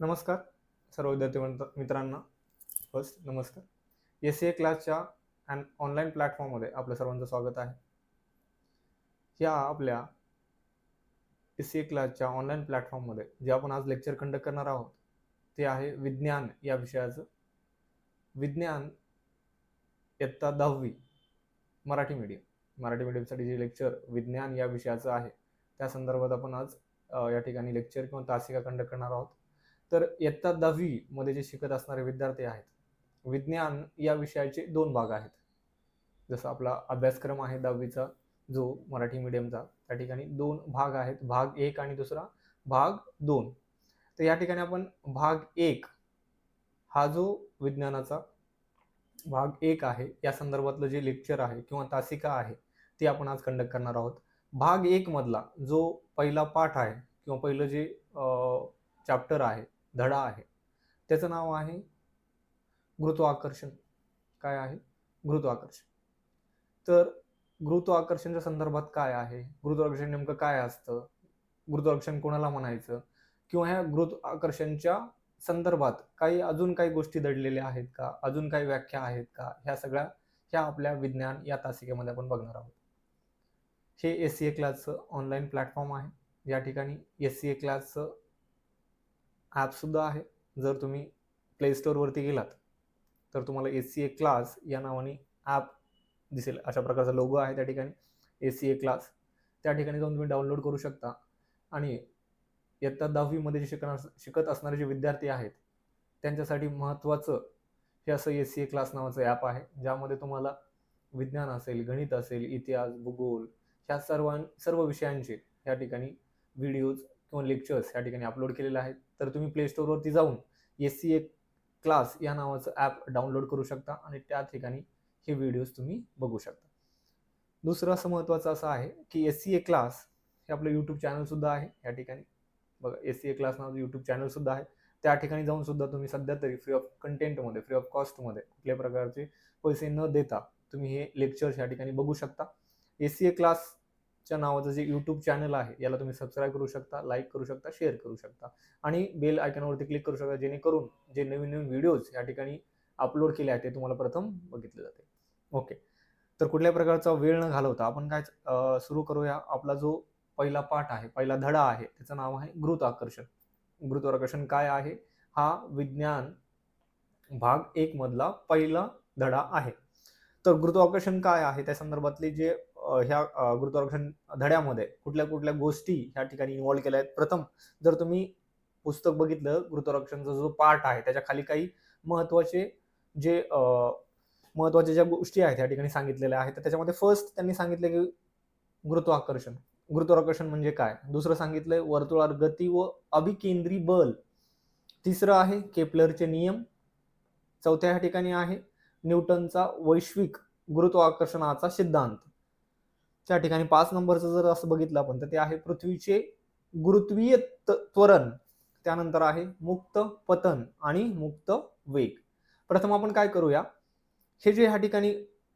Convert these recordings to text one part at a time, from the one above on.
नमस्कार सर्व विद्यार्थी मित्र- मित्रांना. फर्स्ट नमस्कार. एस सी ए क्लासच्या अँड ऑनलाईन प्लॅटफॉर्ममध्ये आपलं सर्वांचं स्वागत आहे. या आपल्या एस सी ए क्लासच्या ऑनलाईन प्लॅटफॉर्ममध्ये जे आपण आज लेक्चर कंडक्ट करणार आहोत ते आहे विज्ञान या विषयाचं. विज्ञान इयत्ता दहावी मराठी मीडियम मराठी मीडियमसाठी जे लेक्चर विज्ञान या विषयाचं आहे त्या संदर्भात आपण आज या ठिकाणी लेक्चर किंवा तासिका कंडक्ट करणार आहोत. तर इयत्ता दहावी मध्ये जे शिकत असणारे विद्यार्थी आहेत विज्ञान या विषयाचे दोन भाग आहेत. जसं आपला अभ्यासक्रम आहे दहावीचा जो मराठी मीडियमचा त्या ठिकाणी दोन भाग आहेत. भाग एक आणि दुसरा भाग दोन. तर या ठिकाणी आपण भाग एक हा जो विज्ञानाचा भाग एक आहे या संदर्भातलं जे लेक्चर आहे किंवा तासिका आहे ती आपण आज कंडक्ट करणार आहोत. भाग एक मधला जो पहिला पाठ आहे किंवा पहिलं जे चॅप्टर आहे धडा आहे. त्याचं नाव आहे गुरुत्वाकर्षण. काय आहे? गुरुत्वाकर्षण. तर गुरुत्वाकर्षणच्या संदर्भात काय आहे? गुरुत्वाकर्षण नेमकं काय असतं? गुरुत्वाकर्षण कोणाला म्हणायचं? किंवा ह्या गुरुत्वाकर्षणच्या संदर्भात काही अजून काही गोष्टी दडलेल्या आहेत का? अजून काही व्याख्या आहेत का? ह्या सगळ्या ह्या आपल्या विज्ञान या तासिकेमध्ये आपण बघणार आहोत. हे एस सी ए क्लासचं ऑनलाईन प्लॅटफॉर्म आहे. या ठिकाणी एस सी ए क्लासचं ॲपसुद्धा आहे. जर तुम्ही प्ले स्टोअरवरती गेलात तर तुम्हाला एस सी ए क्लास या नावाने ॲप दिसेल. अशा प्रकारचा लोगो आहे त्या ठिकाणी. एस सी ए क्लास त्या ठिकाणी जाऊन तुम्ही डाउनलोड करू शकता. आणि इयत्ता दहावीमध्ये जे शिकणार शिकत असणारे जे विद्यार्थी आहेत त्यांच्यासाठी महत्त्वाचं हे असं एस सी ए क्लास नावाचं ॲप आहे ज्यामध्ये तुम्हाला विज्ञान असेल गणित असेल इतिहास भूगोल ह्या सर्वां सर्व विषयांचे या ठिकाणी व्हिडिओज किंवा लेक्चर्स या ठिकाणी अपलोड केलेले आहेत. तर तुम्ही प्ले स्टोअरवरती जाऊन एस सी ए क्लास या नावाचं ॲप डाउनलोड करू शकता आणि त्या ठिकाणी हे व्हिडिओज तुम्ही बघू शकता. दुसरं असं महत्त्वाचं असं आहे की एस सी ए क्लास हे आपलं यूट्यूब चॅनलसुद्धा आहे. या ठिकाणी बघा एस सी ए क्लास नावाचं यूट्यूब चॅनलसुद्धा आहे. त्या ठिकाणी जाऊन सुद्धा तुम्ही सध्या तरी फ्री ऑफ कंटेंटमध्ये फ्री ऑफ कॉस्टमध्ये कुठल्या प्रकारचे पैसे न देता तुम्ही हे लेक्चर्स या ठिकाणी बघू शकता. एस सी ए क्लास च्या नावाचं जे यूट्यूब चॅनल आहे याला तुम्ही सबस्क्राईब करू शकता लाईक करू शकता शेअर करू शकता. आणि बेल आयकॉनवरती क्लिक करू शकता जेणेकरून जे नवीन नवीन व्हिडिओज या ठिकाणी अपलोड केले आहेत ते तुम्हाला प्रथम बघितले जाते. ओके तर कुठल्या प्रकारचा वेळ न घालवता आपण काय सुरू करूया? आपला जो पहिला पाठ आहे पहिला धडा आहे त्याचं नाव आहे गुरुत्वाकर्षण. गुरुत्वाकर्षण काय आहे? हा विज्ञान भाग एक मधला पहिला धडा आहे. तर गुरुत्वाकर्षण काय आहे? त्या संदर्भातले जे ह्या गुरुत्वाकर्षण धड्यामध्ये कुठल्या कुठल्या गोष्टी ह्या ठिकाणी इन्व्हॉल्व केल्या आहेत? प्रथम जर तुम्ही पुस्तक बघितलं गुरुत्वाकर्षणचा जो पार्ट आहे त्याच्याखाली काही महत्त्वाचे जे महत्त्वाच्या ज्या गोष्टी आहेत या ठिकाणी सांगितलेल्या आहेत तर त्याच्यामध्ये फर्स्ट त्यांनी सांगितलं की गुरुत्वाकर्षण. गुरुत्वाकर्षण म्हणजे काय? दुसरं सांगितलंय वर्तुळावर गती व अभिकेंद्री बल. तिसरं आहे केपलरचे नियम. चौथ्या ह्या ठिकाणी आहे न्यूटनचा वैश्विक गुरुत्वाकर्षणाचा सिद्धांत. त्या ठिकाणी पाच नंबरचं जर असं बघितलं आपण तर ते आहे पृथ्वीचे गुरुत्वीय त्वरण. त्यानंतर आहे मुक्त पतन आणि मुक्त वेग. प्रथम आपण काय करूया? हे जे ह्या ठिकाणी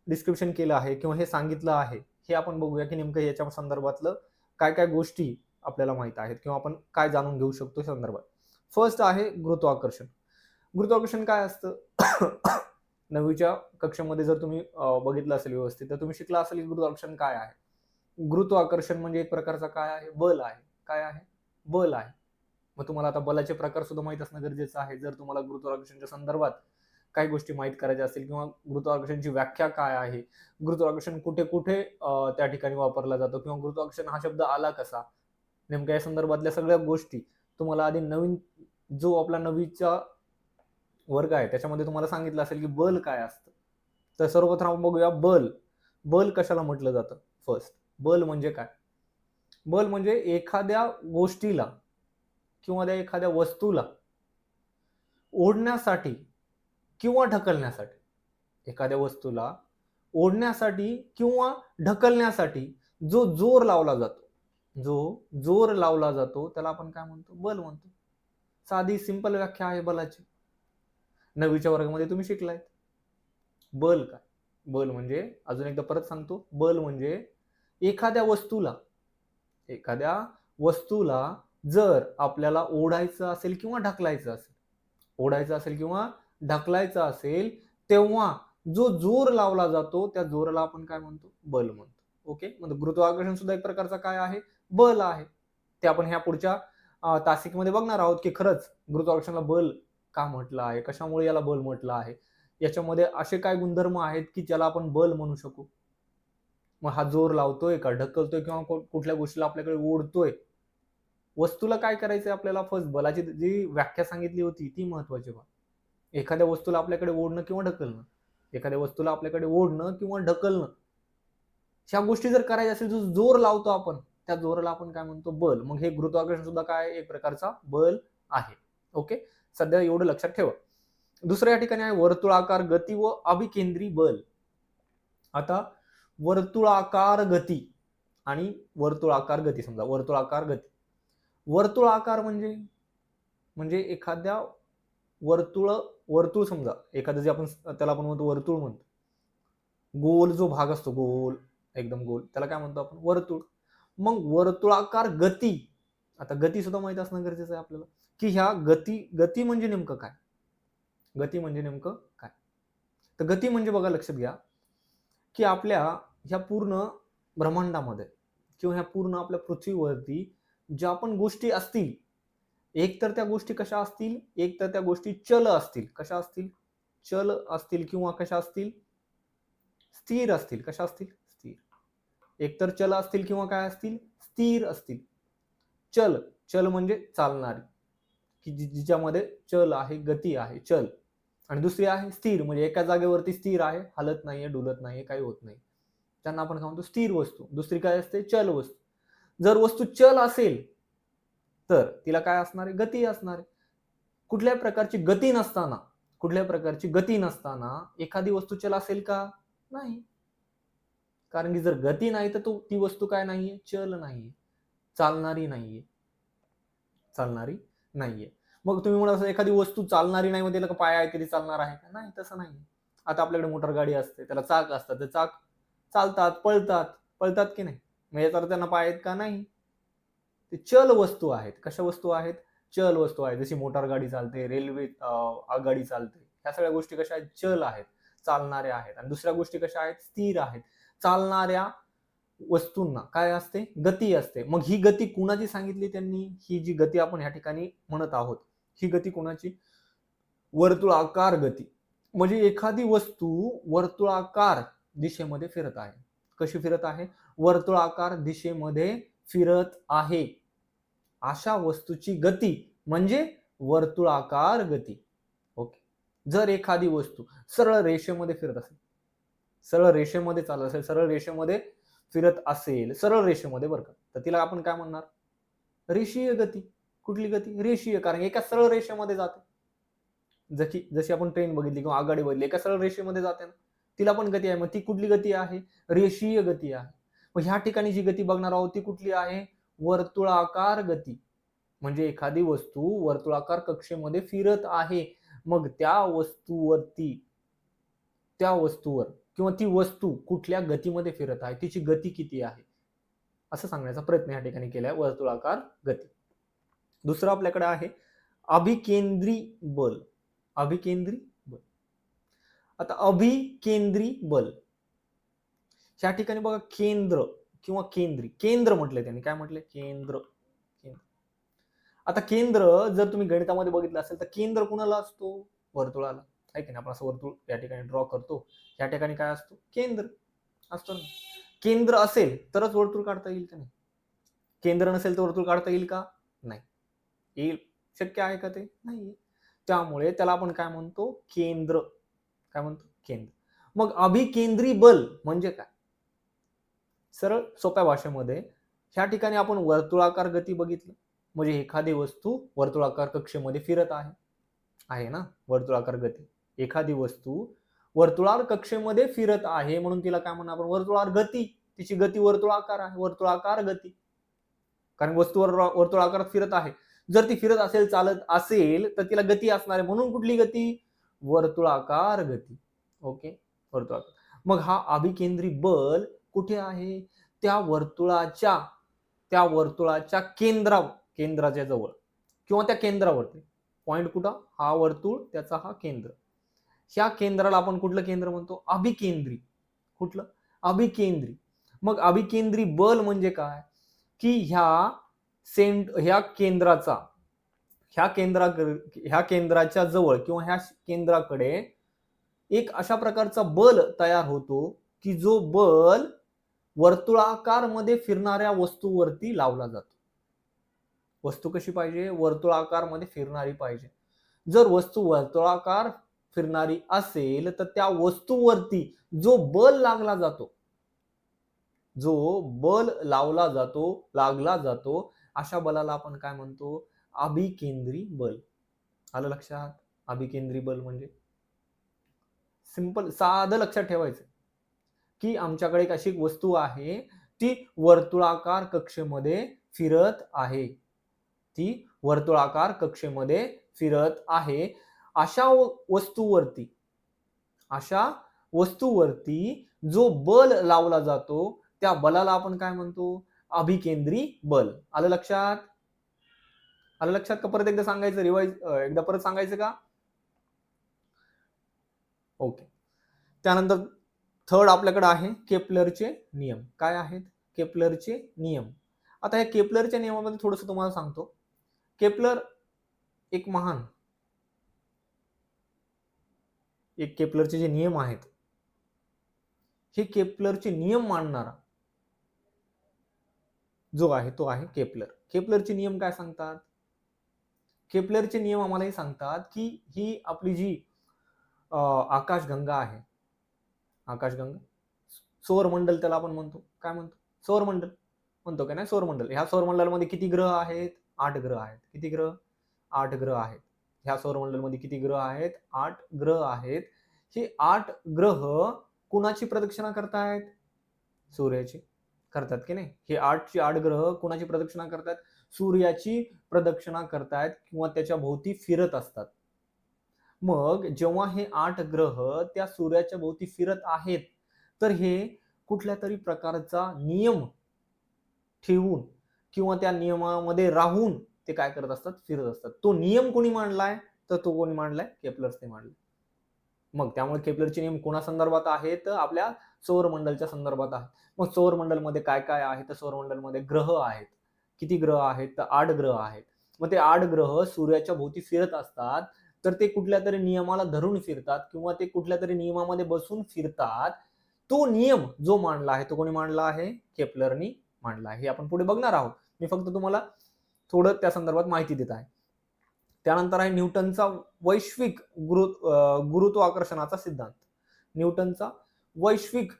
डिस्क्रिप्शन केलं आहे किंवा हे सांगितलं आहे हे आपण बघूया की नेमकं याच्या संदर्भातलं काय काय गोष्टी आपल्याला माहीत आहेत किंवा आपण काय जाणून घेऊ शकतो या संदर्भात. फर्स्ट आहे गुरुत्वाकर्षण. गुरुत्वाकर्षण काय असतं? नववीच्या कक्षेमध्ये जर तुम्ही बघितलं असेल व्यवस्थित तर तुम्ही शिकला असेल की गुरुत्वाकर्षण काय आहे? गुरुत्वाकर्षण म्हणजे एक प्रकारचा काय आहे? बल आहे. काय आहे? बल आहे. मग तुम्हाला आता बलाचे प्रकार सुद्धा माहीत असणं गरजेचं आहे. जर तुम्हाला गुरुत्वाकर्षणच्या संदर्भात काही गोष्टी माहीत करायच्या असतील किंवा गुरुत्वाकर्षणची व्याख्या काय आहे? गुरुत्वाकर्षण कुठे कुठे त्या ठिकाणी वापरला जातो? किंवा गुरुत्वाकर्षण हा शब्द आला कसा? नेमक्या या संदर्भातल्या सगळ्या गोष्टी तुम्हाला आधी नवीन जो आपला नवीचा वर्ग आहे. त्याच्यामध्ये तुम्हाला सांगितलं असेल की बल काय असतं. तर सर्वप्रथम आपण बघूया बल. बल कशाला म्हटलं जातं? फर्स्ट बल म्हणजे काय? बल म्हणजे एखाद्या गोष्टीला किंवा त्या एखाद्या वस्तूला ओढण्यासाठी किंवा ढकलण्यासाठी. एखाद्या वस्तूला ओढण्यासाठी किंवा ढकलण्यासाठी जो जोर लावला जातो जो जोर लावला जातो त्याला आपण काय म्हणतो? बल म्हणतो. साधी सिंपल व्याख्या आहे बलाची. नववीच्या वर्गामध्ये तुम्ही शिकलाय. बल काय बल म्हणजे अजून एकदा परत सांगतो बल म्हणजे एखाद्या वस्तूला एखाद्या वस्तूला जर आपल्याला ओढायचं असेल किंवा ढकलायचं असेल ओढायचं असेल किंवा ढकलायचं असेल तेव्हा जो जोर लावला जातो त्या जोराला आपण काय म्हणतो? बल म्हणतो. ओके? म्हणजे गुरुत्वाकर्षण सुद्धा एक प्रकारचा काय आहे? बल आहे. ते आपण ह्या पुढच्या तासिकमध्ये बघणार आहोत की खरंच गुरुत्वाकर्षणाला बल का म्हटलं आहे? कशामुळे याला बल म्हटलं आहे? याच्यामध्ये असे काय गुणधर्म आहेत की ज्याला आपण बल म्हणू शकू? मग हा जोर लावतोय का? ढकलतोय किंवा कुठल्या गोष्टीला आपल्याकडे ओढतोय? वस्तूला काय करायचंय आपल्याला फर्स्ट बलाची जी व्याख्या सांगितली होती ती महत्वाची बा. एखाद्या वस्तूला आपल्याकडे ओढणं किंवा ढकलणं. एखाद्या वस्तूला आपल्याकडे ओढणं किंवा ढकलणं. ह्या गोष्टी जर करायच्या असेल जो जोर लावतो आपण त्या जोराला आपण काय म्हणतो? बल. मग हे गुरुत्वाकर्षण सुद्धा काय? एक प्रकारचा बल आहे. ओके सध्या एवढं लक्षात ठेवा. दुसऱ्या या ठिकाणी आहे वर्तुळाकार गती व अभिकेंद्री बल. आता वर्तुळाकार गती आणि वर्तुळाकार गती समजा वर्तुळाकार गती. वर्तुळाकार म्हणजे म्हणजे एखाद्या वर्तुळ वर्तुळ समजा एखादं जे आपण त्याला आपण म्हणतो वर्तुळ म्हणतो. गोल जो भाग असतो गोल एकदम गोल त्याला काय म्हणतो आपण? वर्तुळ. मग वर्तुळाकार गती आता गती सुद्धा माहीत असणं गरजेचं आहे आपल्याला. की ह्या गती गती म्हणजे नेमकं काय? गती म्हणजे नेमकं काय? तर गती म्हणजे बघा लक्षात घ्या की आपल्या ह्या पूर्ण ब्रह्मांडामध्ये किंवा ह्या पूर्ण आपल्या पृथ्वीवरती ज्या पण गोष्टी असतील एक तर त्या गोष्टी कशा असतील? एक तर त्या गोष्टी चल असतील. कशा असतील? चल असतील किंवा कशा असतील? स्थिर असतील. कशा असतील? स्थिर. एकतर चल असतील किंवा काय असतील? स्थिर असतील. चल चल म्हणजे चालणारी. की जिच्यामध्ये चल आहे गती आहे चल. आणि दुसरी आहे स्थिर म्हणजे एका जागेवरती स्थिर आहे हलत नाहीये डुलत नाहीये काही होत नाही. त्यांना आपण काय म्हणतो स्थिर वस्तू. दुसरी काय असते? चल वस्तू. जर वस्तू चल असेल तर तिला काय असणार आहे? गती असणार आहे. कुठल्या प्रकारची गती नसताना कुठल्या प्रकारची गती नसताना एखादी वस्तू चल असेल का? नाही. कारण की जर गती नाही तर तो ती वस्तू काय नाहीये? चल नाहीये. चालणारी नाहीये. चालणारी नाहीये. मग तुम्ही म्हणा असं एखादी वस्तू चालणारी नाही मग त्याला पाय आहे तरी चालणार आहे का? नाही तसं नाही आता आपल्याकडे मोटर गाडी असते त्याला चाक असतात ते चाक चालतात पळतात. पळतात की नाही? म्हणजे तर त्यांना पाय आहेत का नाही? ते चल वस्तू आहेत. कशा वस्तू आहेत? चल वस्तू आहेत. जशी मोटार गाडी चालते रेल्वे आगगाडी चालते. ह्या सगळ्या गोष्टी कशा आहेत? चल आहेत. चालणाऱ्या आहेत. आणि दुसऱ्या गोष्टी कशा आहेत? स्थिर आहेत. चालणाऱ्या वस्तूंना काय असते? गती असते. मग ही गती कुणाची सांगितली त्यांनी? ही जी गती आपण ह्या ठिकाणी म्हणत आहोत ही गती कोणाची? वर्तुळाकार गती. म्हणजे एखादी वस्तू वर्तुळाकार दिशेमध्ये फिरत आहे. कशी फिरत आहे? वर्तुळाकार दिशेमध्ये फिरत आहे. अशा वस्तूची गती म्हणजे वर्तुळाकार गती. ओके. जर एखादी वस्तू सरळ रेषेमध्ये फिरत असेल सरळ रेषेमध्ये चालत असेल सरळ रेषेमध्ये फिरत असेल सरळ रेषेमध्ये बरं का. तर तिला आपण काय म्हणणार? रेषीय गती. कुठली गती? रेषीय. कारण एका सरळ रेषेमध्ये जाते. जशी जशी आपण ट्रेन बघितली किंवा आघाडी बघितली एका सरळ रेषेमध्ये जाते ना. तिला पण गती आहे. मग ती कुठली गती आहे? रेषीय गती आहे. मग ह्या ठिकाणी जी गती बघणार आहोत ती कुठली आहे? वर्तुळाकार गती. म्हणजे एखादी वस्तू वर्तुळाकार कक्षेमध्ये फिरत आहे. मग त्या वस्तूवरती त्या वस्तूवर किंवा ती वस्तू कुठल्या गतीमध्ये फिरत आहे तिची गती किती आहे? असं सांगण्याचा प्रयत्न या ठिकाणी केलाय वर्तुळाकार गती. दुसरं आपल्याकडे आहे अभिकेंद्री बल. अभिकेंद्री बल. आता अभिकेंद्री बल. या ठिकाणी बघा केंद्र किंवा केंद्री. केंद्र म्हटलंय त्यांनी. काय म्हटलंय केंद्र. केंद्र. आता केंद्र जर तुम्ही गणितामध्ये बघितलं असेल तर केंद्र कुणाला असतो? वर्तुळाला. आहे की नाही? आपण असं वर्तुळ या ठिकाणी ड्रॉ करतो. या ठिकाणी काय असतो? केंद्र असतो ना. केंद्र असेल तरच वर्तुळ काढता येईल का नाही? केंद्र नसेल तर वर्तुळ काढता येईल का? नाही. येईल. शक्य आहे का ते? नाही त्यामुळे त्याला आपण काय म्हणतो? केंद्र. काय म्हणतो? केंद्र. मग अभिकेंद्री बल म्हणजे काय? सरळ सोप्या भाषेमध्ये ह्या ठिकाणी आपण वर्तुळाकार गती बघितलं. म्हणजे एखादी वस्तू वर्तुळाकार कक्षेमध्ये फिरत आहे. आहे ना? वर्तुळाकार गती. एखादी वस्तू वर्तुळार कक्षेमध्ये फिरत आहे म्हणून तिला काय म्हणणार आपण? वर्तुळार गती. तिची गती वर्तुळाकार आहे. वर्तुळाकार गती. कारण वस्तू वर्तुळाकारात फिरत आहे. जर ती फिरत असेल चालत असेल तर तिला गती असणार आहे. म्हणून कुठली गती? वर्तुळाकार गती. ओके? वर्तुळाकार. मग हा अभिकेंद्री बल कुठे आहे? त्या वर्तुळाच्या त्या वर्तुळाच्या केंद्रा केंद्राच्या जवळ. किंवा त्या केंद्रावरती. पॉइंट कुठं? हा वर्तुळ त्याचा हा केंद्र. ह्या केंद्राला आपण कुठलं केंद्र म्हणतो? अभिकेंद्री. कुठलं? अभिकेंद्री. मग अभिकेंद्री बल म्हणजे काय? की ह्या सेंट ह्या केंद्राचा ह्या केंद्रा ह्या केंद्राच्या जवळ किंवा ह्या केंद्राकडे एक अशा प्रकारचा बल तयार होतो की जो बल वर्तुळाकारमध्ये फिरणाऱ्या वस्तूवरती लावला जातो. वस्तू कशी पाहिजे? वर्तुळाकारमध्ये फिरणारी पाहिजे. जर वस्तू वर्तुळाकार फिरणारी असेल तर त्या वस्तूवरती जो बल लागला जातो जो बल लावला जातो लागला जातो अशा बलाला आपण काय म्हणतो? अभिकेंद्री बल. आलं लक्षात? अभिकेंद्री बल म्हणजे? सिंपल साधं लक्षात ठेवायचं. की आमच्याकडे एक अशी एक वस्तू आहे ती वर्तुळाकार कक्षेमध्ये फिरत आहे. ती वर्तुळाकार कक्षेमध्ये फिरत आहे. अशा वस्तूवरती अशा वस्तूवरती जो बल लावला जातो त्या बलाला आपण काय म्हणतो? अभिकेंद्री बल. आलं लक्षात? आलं लक्षात का? परत एकदा सांगायचं रिवाईज एकदा परत सांगायचं का? ओके त्यानंतर थर्ड आपल्याकडे आहे केपलरचे नियम. काय आहेत? केपलरचे नियम. आता या केपलरच्या नियमामध्ये थोडस तुम्हाला सांगतो. केपलर एक महान एक केपलरचे जे नियम आहेत हे केपलरचे नियम मानणारा जो आहे तो आहे केपलर केपलरचे नियम काय सांगतात? केपलरचे नियम आम्हाला हे सांगतात की ही आपली जी आकाशगंगा आहे आकाशगंगा सौरमंडल त्याला आपण म्हणतो. काय म्हणतो? सौरमंडल. म्हणतो का नाही? सौरमंडल. ह्या सौरमंडलामध्ये किती ग्रह आहेत? आठ ग्रह आहेत. किती ग्रह? आठ ग्रह आहेत. ह्या सौरमंडलमध्ये किती ग्रह आहेत? आठ ग्रह आहेत. हे आठ ग्रह कुणाची प्रदक्षिणा करतायत? सूर्याची. करतात की नाही? हे आठचे आठ ग्रह कुणाची प्रदक्षिणा करतात सूर्याची प्रदक्षिणा करतायत किंवा त्याच्या भोवती फिरत असतात. मग जेव्हा हे आठ ग्रह त्या सूर्याच्या भोवती फिरत आहेत तर हे कुठल्या तरी प्रकारचा नियम ठेवून किंवा त्या नियमामध्ये राहून ते काय करत असतात? फिरत असतात. तो नियम कोणी मांडलाय? तर तो कोणी मांडलाय? केपलर्सने मांडलाय. मग त्यामुळे केपलरचे नियम कोणा संदर्भात आहेत? आपल्या सौरमंडलच्या संदर्भात आहेत. मग सौरमंडलमध्ये काय काय आहे? तर सौरमंडलमध्ये ग्रह आहेत. किती ग्रह आहेत? तर आठ ग्रह आहेत. मग ते आठ ग्रह सूर्याच्या भोवती फिरत असतात. तर ते कुठल्या तरी नियमाला धरून फिरतात किंवा ते कुठल्या तरी नियमामध्ये बसून फिरतात? तो नियम जो मांडला आहे तो कोणी मांडला आहे? केपलरनी मांडला आहे. हे आपण पुढे बघणार आहोत. मी फक्त तुम्हाला थोडं त्या संदर्भात माहिती देत आहे. त्यानंतर आहे न्यूटनचा वैश्विक गुरु गुरुत्वाकर्षणाचा सिद्धांत. न्यूटनचा वैश्विक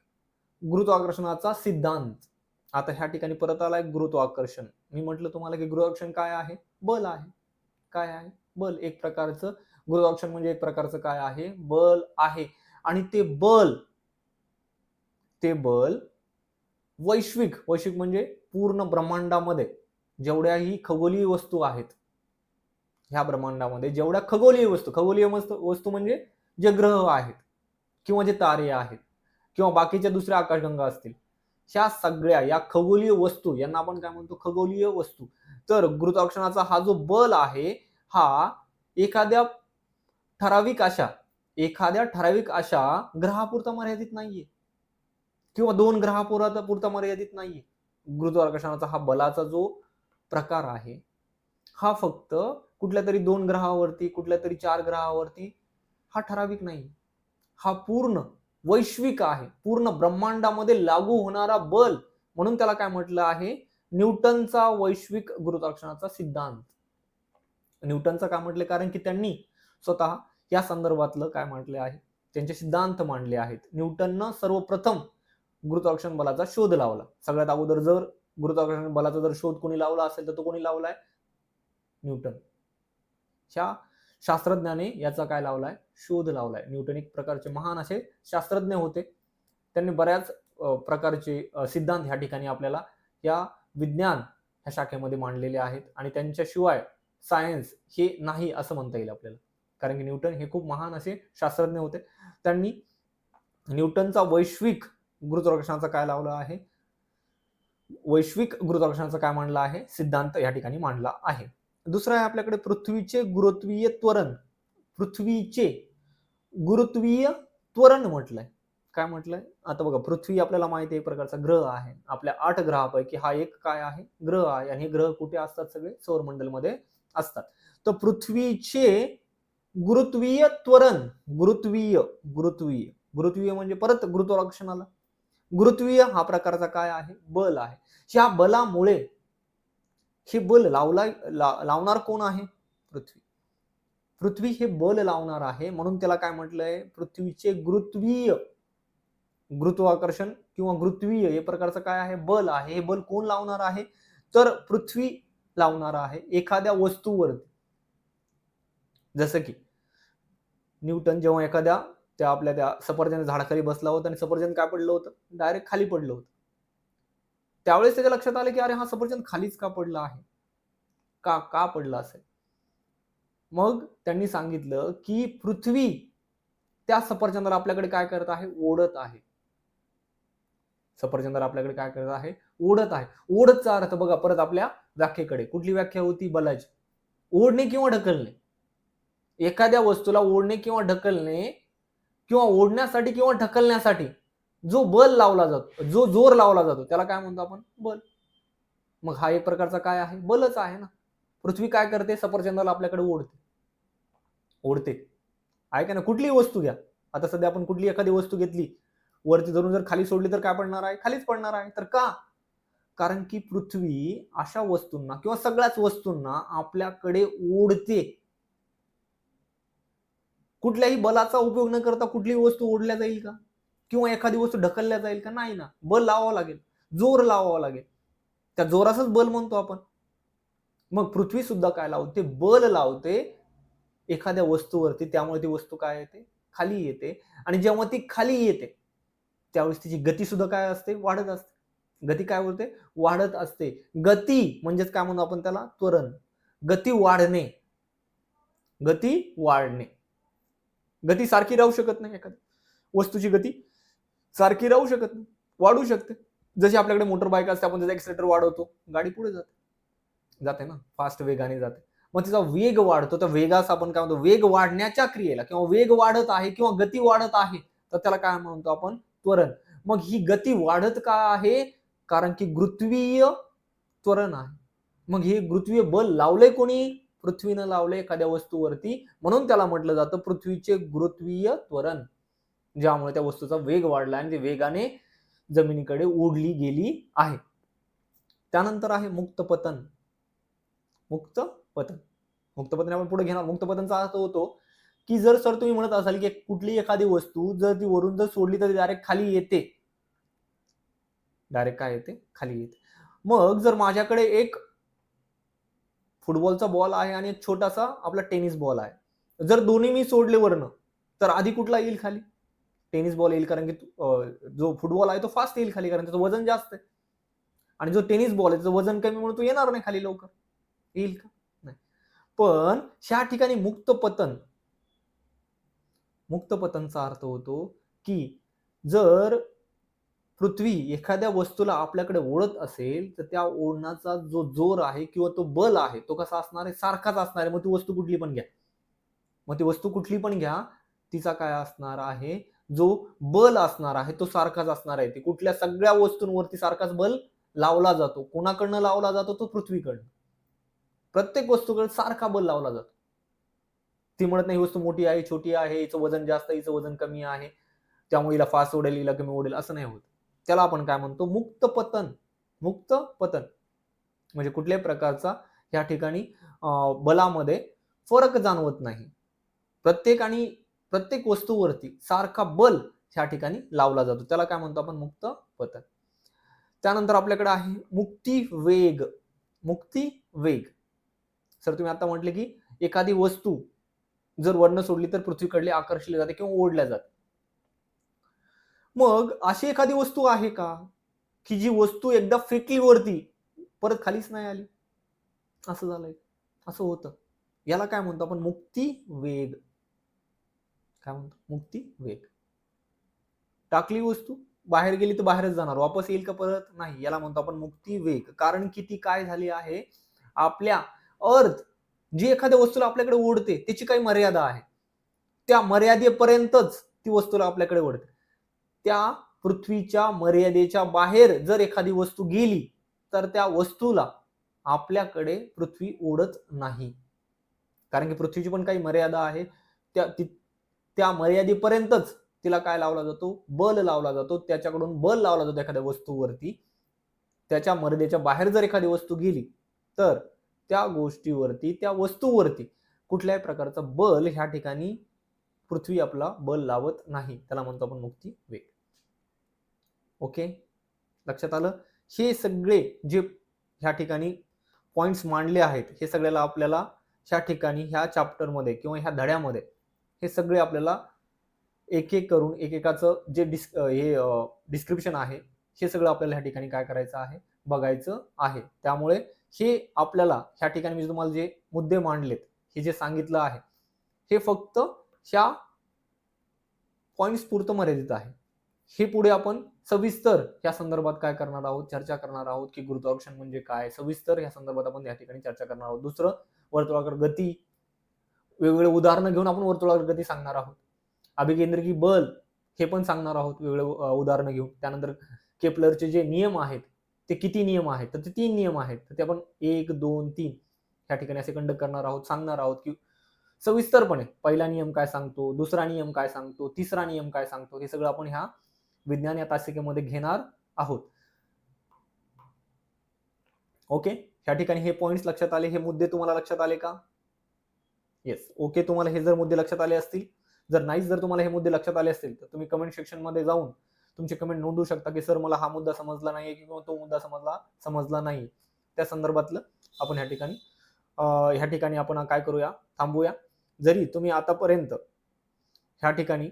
गुरुत्वाकर्षणाचा सिद्धांत. आता ह्या ठिकाणी परत आलाय गुरुत्वाकर्षण. मी म्हटलं तुम्हाला की गुरुत्वाकर्षण काय आहे? बल आहे. काय आहे? बल. एक प्रकारचं गुरुत्वाकर्षण म्हणजे एक प्रकारचं काय आहे? बल आहे. आणि ते बल ते बल वैश्विक वैश्विक म्हणजे पूर्ण ब्रह्मांडामध्ये. जेवढ्याही खगोलीय वस्तू आहेत ह्या ब्रह्मांडामध्ये जेवढ्या खगोलीय वस्तू खगोलीय वस्तू वस्तू म्हणजे जे ग्रह आहेत किंवा जे तारे आहेत किंवा बाकीच्या दुसऱ्या आकाशगंगा असतील ह्या सगळ्या या खगोलीय वस्तू यांना आपण काय म्हणतो? खगोलीय वस्तू. तर गुरुत्वाकर्षणाचा हा जो बल आहे हा एखाद्या ठराविक अशा एखाद्या ठराविक अशा ग्रहापुरता मर्यादित नाहीये. किंवा दोन ग्रहापुरता पुरता मर्यादित नाहीये. गुरुत्वाकर्षणाचा हा बलाचा जो प्रकार आहे. हा फक्त कुठल्या तरी दोन ग्रहावरती कुठल्या तरी चार ग्रहावरती हा ठराविक नाही. हा पूर्ण वैश्विक आहे. पूर्ण ब्रह्मांडामध्ये लागू होणारा बल म्हणून त्याला काय म्हटलं आहे? न्यूटनचा वैश्विक गुरुत्वाकर्षणाचा सिद्धांत. न्यूटनचा काय म्हटले? कारण की त्यांनी स्वतः या संदर्भातलं काय म्हटले आहे? त्यांचे सिद्धांत मांडले आहेत. न्यूटननं सर्वप्रथम गुरुत्वाकर्षण बलाचा शोध लावला. सगळ्यात अगोदर जर गुरुत्वाकर्षण बलाचा जर शोध कोणी लावला असेल तर तो कोणी लावलाय? न्यूटन. ह्या शास्त्रज्ञाने याचा काय लावलाय? शोध लावलाय. न्यूटन एक प्रकारचे महान असे शास्त्रज्ञ होते. त्यांनी बऱ्याच प्रकारचे सिद्धांत ह्या ठिकाणी आपल्याला या विज्ञान ह्या शाखेमध्ये मांडलेले आहेत आणि त्यांच्याशिवाय सायन्स हे नाही असं म्हणता येईल आपल्याला. कारण की न्यूटन हे खूप महान असे शास्त्रज्ञ होते. त्यांनी न्यूटनचा वैश्विक गुरुत्वाकर्षणाचा काय लावला आहे? वैश्विक गुरुत्वाकर्षणाचं काय मांडलं आहे? सिद्धांत या ठिकाणी मांडला आहे. दुसरं आहे आपल्याकडे पृथ्वीचे गुरुत्वीय त्वरण. पृथ्वीचे गुरुत्वीय त्वरण म्हटलंय. काय म्हटलंय? आता बघा पृथ्वी आपल्याला माहिती आहे एक प्रकारचा ग्रह आहे. आपल्या आठ ग्रहापैकी हा एक काय आहे? ग्रह आहे. आणि हे ग्रह कुठे असतात सगळे? सौरमंडलमध्ये असतात. तर पृथ्वीचे गुरुत्वीय त्वरण गुरुत्वीय गुरुत्वीय. गुरुत्वीय म्हणजे परत गुरुत्वाकर्षणाला? गुरुत्वीय हा प्रकारचा काय आहे? बल आहे. ह्या बलामुळे हे बल लावला ला- लावणार कोण आहे? पृथ्वी. पृथ्वी हे बल लावणार आहे. म्हणून त्याला काय म्हटलंय? पृथ्वीचे गुरुत्वीय. गुरुत्वाकर्षण किंवा गुरुत्वीय हे प्रकारचं काय आहे? बल आहे. हे बल कोण लावणार आहे? तर पृथ्वी लावणार आहे. एखाद्या वस्तूवरती. जसं की न्यूटन जेव्हा एखाद्या त्या आपल्या त्या सफरचंद झाडाखाली बसला होता आणि सफरचंद काय पडलं होतं? डायरेक्ट खाली पडलं होतं. त्यावेळेस त्याच्या लक्षात आलं की अरे हा सफरचंद खालीच का पडला आहे? का का पडला असेल? मग त्यांनी सांगितलं की पृथ्वी त्या सफरचंदाला आपल्याकडे काय करत आहे? ओढत आहे. सफरचंदाला आपल्याकडे काय करत आहे? ओढत आहे. ओढतचा अर्थ बघा परत आपल्या व्याख्येकडे. कुठली व्याख्या होती? बलाची ओढणे किंवा ढकलणे. एखाद्या वस्तूला ओढणे किंवा ढकलणे किंवा ओढण्यासाठी किंवा ढकलण्यासाठी जो बल लावला जातो जो जोर लावला जातो त्याला काय म्हणतो आपण? बल. मग हा एक प्रकारचा काय आहे? बलच आहे ना. पृथ्वी काय करते? सफरचंदाला आपल्याकडे ओढते. ओढते. आहे का ना कुठलीही वस्तू घ्या. आता सध्या आपण कुठली एखादी वस्तू घेतली वरती धरून जर खाली सोडली तर काय पडणार आहे? खालीच पडणार आहे. तर का? कारण की पृथ्वी अशा वस्तूंना किंवा सगळ्याच वस्तूंना आपल्याकडे ओढते. कुठल्याही बलाचा उपयोग न करता कुठलीही वस्तू ओढल्या जाईल का? किंवा एखादी वस्तू ढकलल्या जाईल का? नाही ना. बल लावावं लागेल. जोर लावावा लागेल. त्या जोराचाच बल म्हणतो आपण. मग पृथ्वी सुद्धा काय लावते? बल लावते. एखाद्या वस्तूवरती. त्यामुळे ती वस्तू काय येते? खाली येते. आणि जेव्हा ती खाली येते त्यावेळेस तिची गती सुद्धा काय असते? वाढत असते. गती काय होते वाढत असते. गती म्हणजेच काय म्हणू आपण त्याला? त्वरण. गती वाढणे. गती वाढणे. गती सारखी राहू शकत नाही एखादी. वस्तूची गती सारखी राहू शकत नाही. वाढू शकते. जशी आपल्याकडे मोटर बाईक असते आपण त्याचा एक्सिलेटर वाढवतो गाडी पुढे जाते. जाते ना. फास्ट वेगाने जाते. मग तिचा वेग वाढतो. तर वेगास आपण काय म्हणतो? वेग वाढण्याच्या क्रियेला किंवा वेग वाढत आहे किंवा गती वाढत आहे तर त्याला काय म्हणतो आपण? त्वरण. मग ही गती वाढत का आहे? कारण की गुरुत्वीय त्वरण आहे. मग हे गुरुत्वीय बल लावलंय कोणी? पृथ्वीनं लावलं एखाद्या वस्तूवरती म्हणून त्याला म्हटलं जातं पृथ्वीचे गुरुत्वीय त्वरण ज्यामुळे त्या वस्तूचा वेग वाढला आणि ते वेगाने जमिनीकडे ओढली गेली आहे. त्यानंतर आहे मुक्त पतन मुक्त पतन मुक्त पतन आपण पुढे घेणार. मुक्त पतनचा अर्थ होतो की जर सर तुम्ही म्हणत असाल की कुठली एखादी वस्तू जर ती वरून जर सोडली तर ती डायरेक्ट खाली येते. डायरेक्ट काय येते? खाली येते. मग जर माझ्याकडे एक फुटबॉलचा बॉल आहे आणि एक छोटासा आपला टेनिस बॉल आहे. जर दोन्ही मी सोडले वरनं तर आधी कुठला येईल खाली? टेनिस बॉल येईल कारण की जो फुटबॉल आहे तो फास्ट येईल खाली कारण त्याचं वजन जास्त आहे. आणि जो टेनिस बॉल आहे त्याचं वजन कमी म्हणून तो येणार नाही खाली लवकर. येईल का? नाही. पण ह्या ठिकाणी मुक्त पतन मुक्त पतनचा अर्थ होतो की जर पृथ्वी एखाद्या वस्तूला आपल्याकडे ओढत असेल तर त्या ओढण्याचा जो जोर आहे किंवा तो बल आहे तो कसा असणार आहे? सारखाच असणार आहे. मग ती वस्तू कुठली पण घ्या. मग ती वस्तू कुठली पण घ्या तिचा काय असणार आहे? जो बल असणार आहे तो सारखाच असणार आहे. ती कुठल्या सगळ्या वस्तूंवरती सारखाच बल लावला जातो. कोणाकडनं लावला जातो? तो पृथ्वीकडनं. प्रत्येक वस्तूकडे सारखा बल लावला जातो. ती म्हणत नाही वस्तू मोठी आहे छोटी आहे हिचं वजन जास्त हिचं वजन कमी आहे. त्यामुळे हिला फास्ट ओढेल हिला कमी ओढेल. असं नाही होत. त्याला आपण काय म्हणतो? मुक्त पतन. मुक्त पतन. म्हणजे कुठल्याही प्रकारचा? या ठिकाणी बलामध्ये फरक जाणवत नाही. प्रत्येक आणि प्रत्येक वस्तूवरती सारखा बल ह्या ठिकाणी लावला जातो. त्याला काय म्हणतो आपण? मुक्त पतन. त्यानंतर आपल्याकडे आहे मुक्ती वेग. मुक्ती वेग. सर तुम्ही आता म्हटले की एखादी वस्तू जर वर्ण सोडली तर पृथ्वीकडली आकर्षली जाते किंवा ओढल्या जाते. मग अशी एखादी वस्तू आहे का? की जी वस्तू एकदा फेकली वरती परत खालीच नाही आली? असं झालंय. असं होतं. याला काय म्हणतो आपण? मुक्ती वेग. काय म्हणतो? मुक्ती वेग. टाकली वस्तू बाहेर गेली तर बाहेरच जाणार. वापस येईल का परत? नाही. याला म्हणतो आपण मुक्ती वेग. कारण की ती काय झाली आहे? आपल्या अर्थ जी एखाद्या वस्तूला आपल्याकडे ओढते त्याची काही मर्यादा आहे. त्या मर्यादेपर्यंतच ती वस्तूला आपल्याकडे ओढते. त्या पृथ्वीच्या मर्यादेच्या बाहेर जर एखादी वस्तू गेली तर त्या वस्तूला आपल्याकडे पृथ्वी ओढत नाही. कारण की पृथ्वीची पण काही मर्यादा आहे. त्या ती- त्या मर्यादेपर्यंतच तिला काय लावला जातो? बल लावला जातो. त्याच्याकडून बल लावला जातो एखाद्या वस्तूवरती. त्याच्या मर्यादेच्या बाहेर जर एखादी वस्तू गेली तर त्या गोष्टीवरती त्या वस्तूवरती कुठल्याही प्रकारचं बल ह्या ठिकाणी पृथ्वी आपला बल लावत नाही. त्याला म्हणतो आपण मुक्ती वेग. ओके? लक्षात आलं? हे सगळे जे ह्या ठिकाणी पॉइंट्स मांडले आहेत हे सगळ्याला आपल्याला ह्या ठिकाणी ह्या चॅप्टरमध्ये किंवा ह्या धड्यामध्ये हे सगळे आपल्याला एक एक करून एकेकाचं जे डिस् हे डिस्क्रिप्शन आहे हे सगळं आपल्याला ह्या ठिकाणी काय करायचं आहे बघायचं आहे. त्यामुळे हे आपल्याला ह्या ठिकाणी मी तुम्हाला जे मुद्दे मांडलेत हे जे सांगितलं आहे हे फक्त ह्या पॉईंट्स पुरतं मर्यादित आहे. हे पुढे आपण सविस्तर या संदर्भात काय करणार आहोत? चर्चा करणार आहोत की गुरुत्वाकर्षण म्हणजे काय? सविस्तर या संदर्भात आपण या ठिकाणी चर्चा करणार आहोत. दुसरं वर्तुळाकर गती. वेगवेगळे उदाहरणं घेऊन आपण वर्तुळाकर गती सांगणार आहोत. अभिकेंद्रिकी बल हे पण सांगणार आहोत वेगवेगळे उदाहरणं घेऊन. त्यानंतर केपलरचे जे नियम आहेत ते किती नियम आहेत? तर ते तीन नियम आहेत. तर ते आपण एक दोन तीन ह्या ठिकाणी असे कंडक्ट करणार आहोत सांगणार आहोत की सविस्तरपणे पहिला नियम काय सांगतो? दुसरा नियम काय सांगतो? तिसरा नियम काय सांगतो? हे सगळं आपण ह्या विज्ञान या तासिकेमध्ये घेणार आहोत. ओके? ह्या ठिकाणी हे पॉइंट्स लक्षात आले. हे मुद्दे तुम्हाला लक्षात आले का? येस ओके तुम्हाला हे जर मुद्दे लक्षात आले असतील जर नाहीच जर तुम्हाला हे मुद्दे लक्षात आले असतील तर तुम्ही कमेंट सेक्शनमध्ये जाऊन तुमचे कमेंट नोंदवू शकता की सर मला हा मुद्दा समजला नाही किंवा तो मुद्दा समजला समजला नाही. त्या संदर्भातलं आपण ह्या ठिकाणी ह्या ठिकाणी आपण काय करूया? थांबूया. जरी तुम्ही आतापर्यंत ह्या ठिकाणी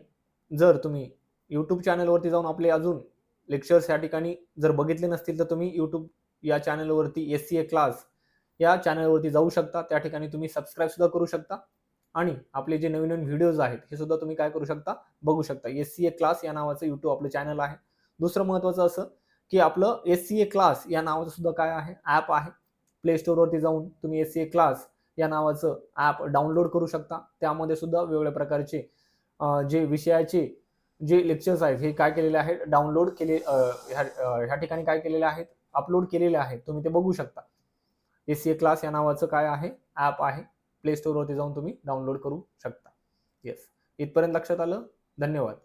जर तुम्ही यूट्यूब चॅनलवरती जाऊन आपले अजून लेक्चर्स ह्या ठिकाणी जर बघितले नसतील तर तुम्ही यूट्यूब या चॅनलवरती एस सी ए क्लास या चॅनलवरती जाऊ शकता. त्या ठिकाणी तुम्ही सबस्क्राईब सुद्धा करू शकता. आणि आपले जे नवीन नवीन व्हिडिओज आहेत हे सुद्धा तुम्ही काय करू शकता? बघू शकता. एस सी ए क्लास या नावाचं यूट्यूब आपलं चॅनल आहे. दुसरं महत्त्वाचं असं की आपलं एस सी ए क्लास या नावाचं सुद्धा काय आहे? ॲप आहे. प्ले स्टोअरवरती जाऊन तुम्ही एस सी ए क्लास या नावाचं ॲप डाउनलोड करू शकता. त्यामध्ये सुद्धा वेगवेगळ्या प्रकारचे जे विषयाचे जे लेक्चर्स आहेत हे काय केलेले आहेत? डाउनलोड केले ह्या ठिकाणी काय केलेले आहेत? अपलोड केलेले आहेत. तुम्ही ते बघू शकता. ए सी ए क्लास या नावाचं काय आहे? ॲप आहे. प्ले स्टोअरवरती जाऊन तुम्ही डाउनलोड करू शकता. येस इथपर्यंत लक्षात आलं? धन्यवाद.